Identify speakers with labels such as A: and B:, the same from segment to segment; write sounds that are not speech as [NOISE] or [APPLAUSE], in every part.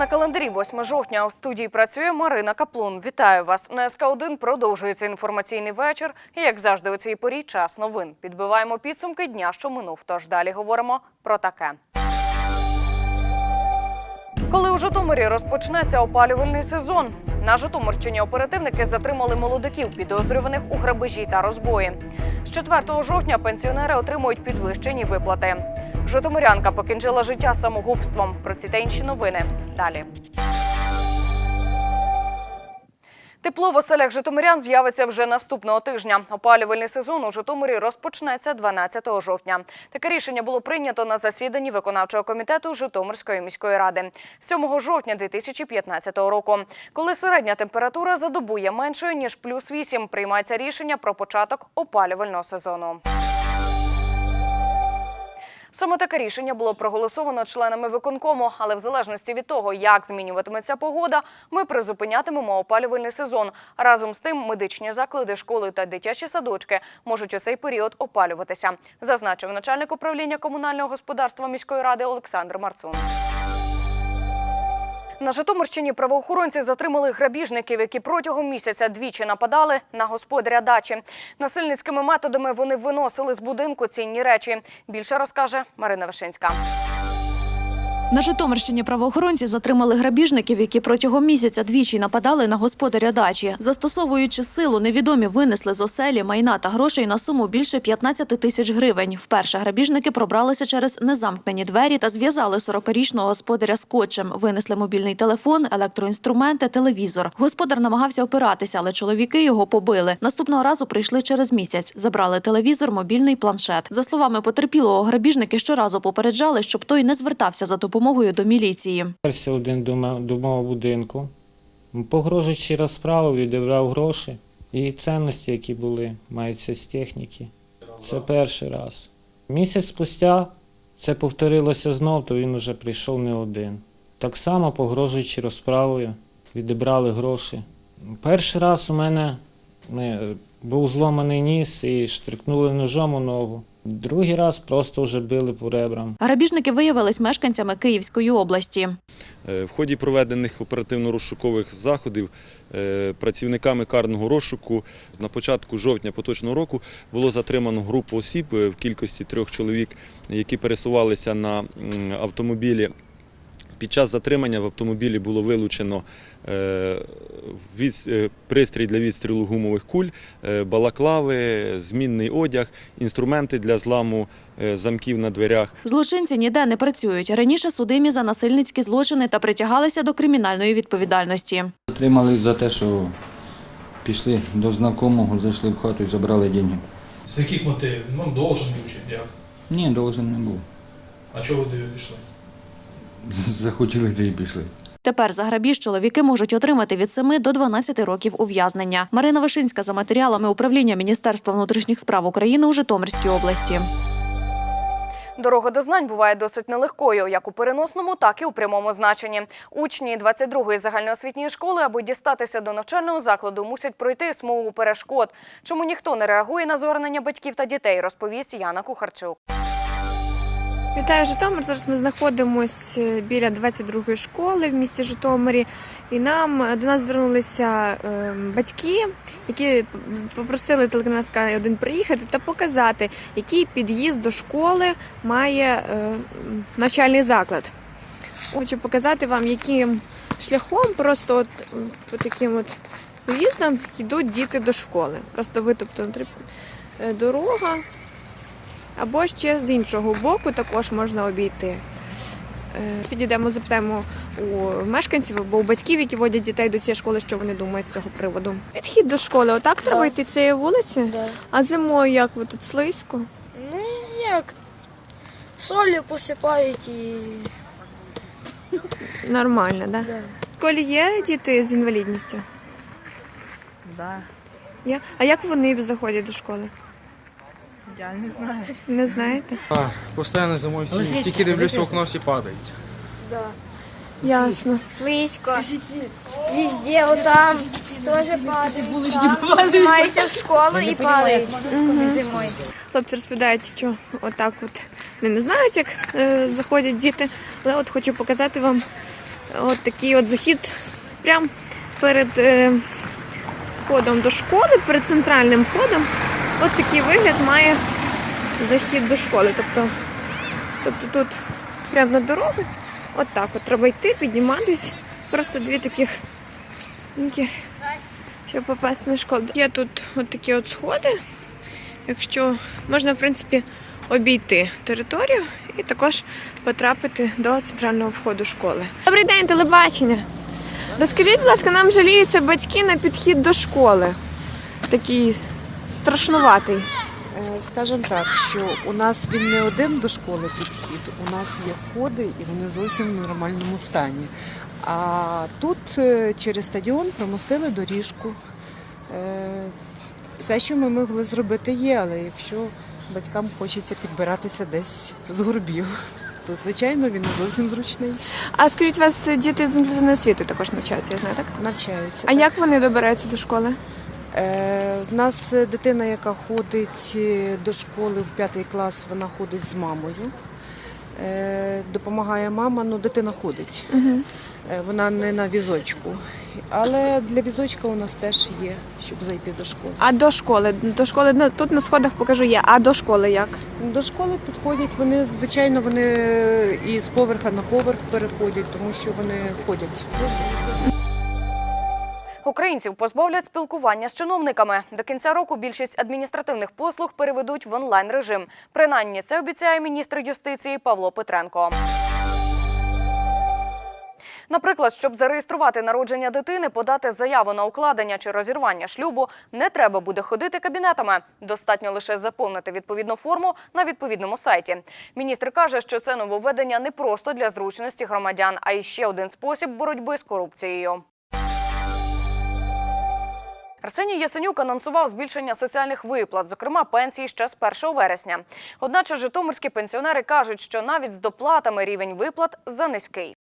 A: На календарі 8 жовтня у студії працює Марина Каплун. Вітаю вас. На СК 1 продовжується інформаційний вечір. І як завжди, у цій порі час новин. Підбиваємо підсумки дня, що минув. Тож далі говоримо про таке. Коли у Житомирі розпочнеться опалювальний сезон, на Житомирщині оперативники затримали молодиків, підозрюваних у грабежі та розбої. З 4 жовтня пенсіонери отримують підвищені виплати. Житомирянка покінчила життя самогубством. Про ці та інші новини далі. Тепло в оселях житомирян з'явиться вже наступного тижня. Опалювальний сезон у Житомирі розпочнеться 12 жовтня. Таке рішення було прийнято на засіданні виконавчого комітету Житомирської міської ради 7 жовтня 2015 року. Коли середня температура за добу є меншою ніж плюс 8, приймається рішення про початок опалювального сезону. Саме таке рішення було проголосовано членами виконкому, але в залежності від того, як змінюватиметься погода, ми призупинятимемо опалювальний сезон. Разом з тим, медичні заклади, школи та дитячі садочки можуть у цей період опалюватися, зазначив начальник управління комунального господарства міської ради Олександр Марцун. На Житомирщині правоохоронці затримали грабіжників, які протягом місяця двічі нападали на господаря дачі. Насильницькими методами вони виносили з будинку цінні речі. Більше розкаже Марина Вишинська.
B: На Житомирщині правоохоронці затримали грабіжників, які протягом місяця двічі нападали на господаря дачі. Застосовуючи силу, невідомі винесли з оселі майна та грошей на суму більше 15 тисяч гривень. Вперше грабіжники пробралися через незамкнені двері та зв'язали 40-річного господаря скотчем. Винесли мобільний телефон, електроінструменти, телевізор. Господар намагався опиратися, але чоловіки його побили. Наступного разу прийшли через місяць. Забрали телевізор, мобільний планшет. За словами потерпілого, грабіжники щоразу попереджали, щоб той не звертався за допомогою до міліції.
C: Перся один до мого будинку, погрожуючи розправу, відібрав гроші і цінності, які були, маються з техніки. Це перший раз. Місяць спустя це повторилося знов, то він вже прийшов не один. Так само, погрожуючи розправою, відібрали гроші. Перший раз у мене е, був зломаний ніс і штрикнули ножом у ногу. Другий раз просто вже били по ребрам.
B: Грабіжники виявились мешканцями Київської області.
D: Е, В ході проведених оперативно-розшукових заходів е, працівниками карного розшуку на початку жовтня поточного року було затримано групу осіб е, в кількості трьох чоловік, які пересувалися на автомобілі. Під час затримання в автомобілі було вилучено е, е, пристрій для відстрілу гумових куль, е, балаклави, змінний одяг, інструменти для зламу замків на дверях.
B: Злочинці ніде не працюють. Раніше судимі за насильницькі злочини та притягалися до кримінальної відповідальності.
E: Отримали за те, що пішли до знайомого, зайшли в хату і забрали деньги.
F: З яких мотивів? Ну, должен був чи як?
E: Ні, должен не був.
F: А чого ви пішли? [LAUGHS]
E: Захотіли та й пішли.
B: Тепер за грабіж чоловіки можуть отримати від 7 до 12 років ув'язнення. Марина Вишинська за матеріалами управління Міністерства внутрішніх справ України у Житомирській області.
A: Дорога до знань буває досить нелегкою, як у переносному, так і у прямому значенні. Учні 22-ї загальноосвітньої школи, аби дістатися до навчального закладу, мусять пройти смугу перешкод. Чому ніхто не реагує на звернення батьків та дітей, розповість Яна Кухарчук.
G: Вітаю Житомир. Зараз ми знаходимося біля 22-ї школи в місті Житомирі, і нам до нас звернулися е, батьки, які попросили телеканал «Скай 1 приїхати та показати, який під'їзд до школи має е, навчальний заклад. Хочу показати вам, яким шляхом просто от, по таким от заїздам йдуть діти до школи. Просто витоптана е, дорога. Або ще з іншого боку також можна обійти. Е, Підійдемо, запитаємо у мешканців або у батьків, які водять дітей до цієї школи, що вони думають з цього приводу. Підхід до школи, отак треба йти цією вулицею?
H: Да.
G: А зимою як ви тут слизько?
H: Ну як? Солі посипають і.
G: Нормально, так? Да?
H: Да.
G: В школі є діти з інвалідністю?
I: Да,
G: Є? А як вони заходять до школи?
I: Я не знаю.
G: Не знаєте?
J: А, постійно зимою всі, тільки дивлюся в окно, всі падають.
G: Ясно.
H: Слизько. Везде, отам теж падають. Піднімаються в школу і падають зимою.
G: Хлопці розповідають, що отак от вони не знають, як е, заходять діти, але от хочу показати вам от такий от захід прямо перед е, входом до школи, перед центральним входом. От такий вигляд має захід до школи. Тобто, тобто тут прямо на дорогу, от так от треба йти, підніматись. Просто дві таких щоб попасти на школу. Є тут от такі от сходи. Якщо можна, в принципі, обійти територію і також потрапити до центрального входу школи. Добрий день, телебачення. Розкажіть, будь ласка, нам жаліються батьки на підхід до школи. Такий страшнуватий.
I: Е, Скажемо так, що у нас він не один до школи підхід, у нас є сходи і вони зовсім в нормальному стані. А тут е, через стадіон промостили доріжку. Е, Все, що ми могли зробити, є, але якщо батькам хочеться підбиратися десь з горбів, то звичайно він не зовсім зручний.
G: А скажіть, у вас діти з інклюзивною освітою також навчаються, я знаю, так?
I: Навчаються.
G: А як вони добираються до школи?
I: Е, в нас е, дитина, яка ходить е, до школи в п'ятий клас, вона ходить з мамою. Е, допомагає мама, ну дитина ходить. Е, вона не на візочку. Але для візочка у нас теж є, щоб зайти до школи.
G: А до школи? До школи ну, тут на сходах покажу є. А до школи як?
I: До школи підходять вони, звичайно, вони е, і з поверха на поверх переходять, тому що вони ходять.
A: Українців позбавлять спілкування з чиновниками. До кінця року більшість адміністративних послуг переведуть в онлайн режим. Принаймні це обіцяє міністр юстиції Павло Петренко. Наприклад, щоб зареєструвати народження дитини, подати заяву на укладення чи розірвання шлюбу, не треба буде ходити кабінетами. Достатньо лише заповнити відповідну форму на відповідному сайті. Міністр каже, що це нововведення не просто для зручності громадян, а й ще один спосіб боротьби з корупцією. Арсеній Яценюк анонсував збільшення соціальних виплат, зокрема пенсії ще з 1 вересня. Одначе житомирські пенсіонери кажуть, що навіть з доплатами рівень виплат занизький.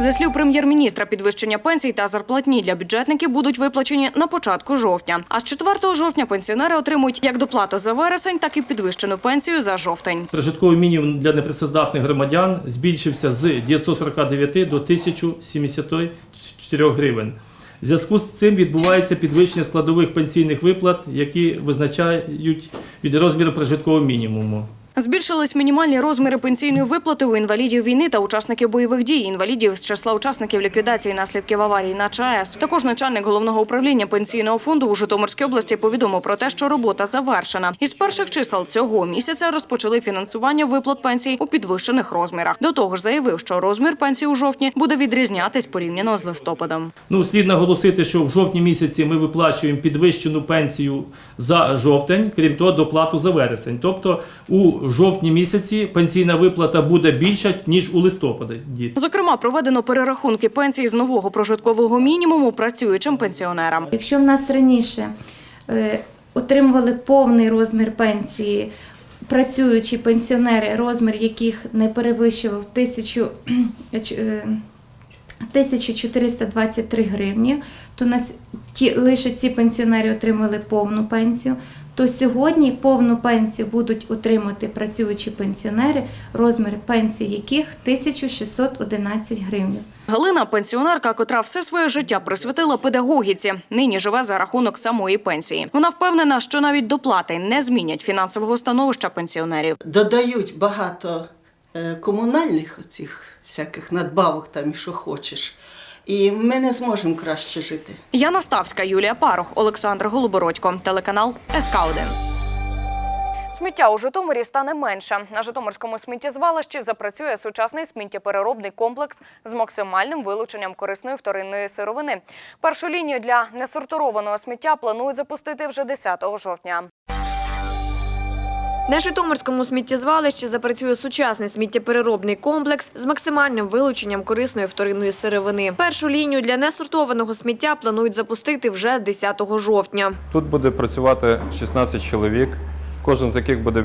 A: За слів прем'єр-міністра, підвищення пенсій та зарплатні для бюджетників будуть виплачені на початку жовтня. А з 4 жовтня пенсіонери отримують як доплату за вересень, так і підвищену пенсію за жовтень.
F: Прожитковий мінімум для непрацездатних громадян збільшився з 949 до 1074 гривень. В зв'язку з цим відбувається підвищення складових пенсійних виплат, які визначають від розміру прожиткового мінімуму.
A: Збільшились мінімальні розміри пенсійної виплати у інвалідів війни та учасників бойових дій, інвалідів з числа учасників ліквідації наслідків аварії на ЧАЕС. Також начальник головного управління пенсійного фонду у Житомирській області повідомив про те, що робота завершена. Із перших чисел цього місяця розпочали фінансування виплат пенсій у підвищених розмірах. До того ж, заявив, що розмір пенсії у жовтні буде відрізнятись порівняно з листопадом.
F: Ну, слід наголосити, що в жовтні місяці ми виплачуємо підвищену пенсію за жовтень, крім того, доплату за вересень. Тобто у жовтні місяці пенсійна виплата буде більша ніж у листопаді.
A: Зокрема, проведено перерахунки пенсій з нового прожиткового мінімуму працюючим пенсіонерам.
K: Якщо в нас раніше е, отримували повний розмір пенсії працюючі пенсіонери, розмір яких не перевищував тисячу, е, 1423 гривні, то нас ті, лише ці пенсіонери отримали повну пенсію. То сьогодні повну пенсію будуть отримати працюючі пенсіонери, розмір пенсії яких 1611 гривень.
A: Галина пенсіонерка, котра все своє життя присвятила педагогіці, нині живе за рахунок самої пенсії. Вона впевнена, що навіть доплати не змінять фінансового становища пенсіонерів.
L: додають багато е, комунальних оцих всяких надбавок там, і що хочеш. І ми не зможемо краще жити.
A: Яна Ставська, Юлія Парох, Олександр Голобородько, телеканал СК 1 Сміття у Житомирі стане менше. На Житомирському сміттєзвалищі запрацює сучасний сміттєпереробний комплекс з максимальним вилученням корисної вторинної сировини. Першу лінію для несортованого сміття планують запустити вже 10 жовтня.
M: На Житомирському сміттєзвалищі запрацює сучасний сміттєпереробний комплекс з максимальним вилученням корисної вторинної сировини. Першу лінію для несортованого сміття планують запустити вже 10 жовтня.
N: Тут буде працювати 16 чоловік, кожен з яких буде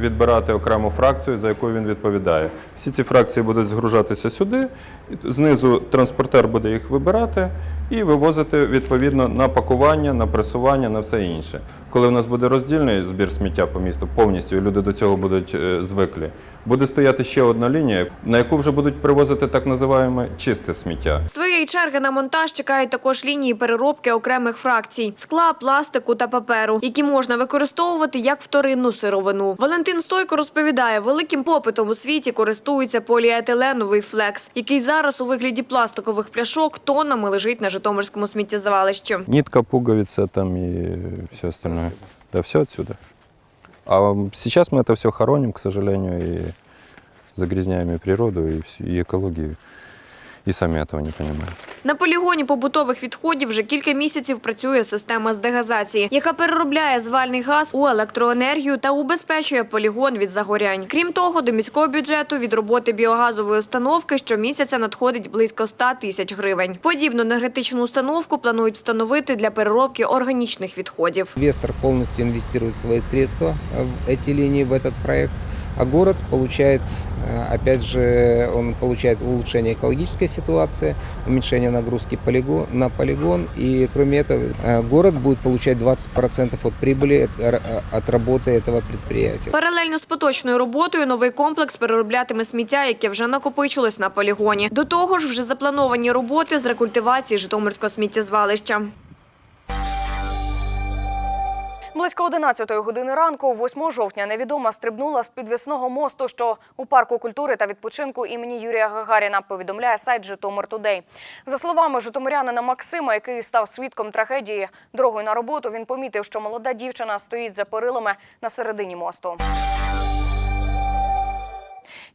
N: відбирати окрему фракцію, за яку він відповідає. Всі ці фракції будуть згружатися сюди, знизу транспортер буде їх вибирати і вивозити відповідно на пакування, на пресування, на все інше. Коли у нас буде роздільний збір сміття по місту повністю, і люди до цього будуть е, звиклі, буде стояти ще одна лінія, на яку вже будуть привозити так називаємо чисте сміття.
M: Своєї черги на монтаж чекають також лінії переробки окремих фракцій скла, пластику та паперу, які можна використовувати як вторинну сировину. Валентин Стойко розповідає, великим попитом у світі користується поліетиленовий флекс, який зараз у вигляді пластикових пляшок тоннами лежить на Житомирському сміттєзвалищі.
N: Нитка, пуговица там и все остальное. Да, все отсюда. А сейчас мы это все хороним, к сожалению, и загрязняем и природу, и, всю- и экологию. И сами этого не понимаем.
M: На полігоні побутових відходів вже кілька місяців працює система з дегазації, яка переробляє звальний газ у електроенергію та убезпечує полігон від загорянь. Крім того, до міського бюджету від роботи біогазової установки щомісяця надходить близько 100 тисяч гривень. Подібну енергетичну установку планують встановити для переробки органічних відходів.
O: Инвестор полностью инвестирует свои средства в эти линии, в этот проект, а город получает, э, опять же, он получает улучшение экологической ситуации, уменьшение нагрузки полигон, на полигон, и кроме этого э, город будет получать 20% от прибыли от, р- от работы этого предприятия.
M: Паралельно з поточною роботою новий комплекс перероблятиме сміття, яке вже накопичилось на полігоні. До того ж, вже заплановані роботи з рекультивації Житомирського сміттєзвалища.
A: Близько 11 години ранку, 8 жовтня, невідома стрибнула з підвісного мосту, що у парку культури та відпочинку імені Юрія Гагаріна, повідомляє сайт Житомир Тудей. За словами житомирянина Максима, який став свідком трагедії дорогою на роботу, він помітив, що молода дівчина стоїть за перилами на середині мосту.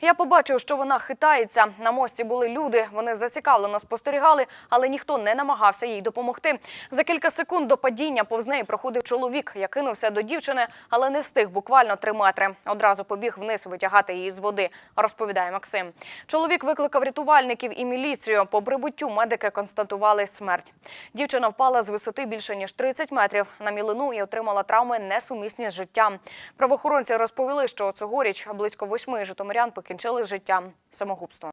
A: Я побачив, що вона хитається. На мості були люди. Вони зацікавлено спостерігали, але ніхто не намагався їй допомогти. За кілька секунд до падіння повз неї проходив чоловік. Я кинувся до дівчини, але не встиг буквально три метри. Одразу побіг вниз витягати її з води, розповідає Максим. Чоловік викликав рятувальників і міліцію. По прибуттю медики констатували смерть. Дівчина впала з висоти більше ніж 30 метрів на мілину і отримала травми несумісні з життям. Правоохоронці розповіли, що цьогоріч близько восьми житомирян покінчили життям самогубством.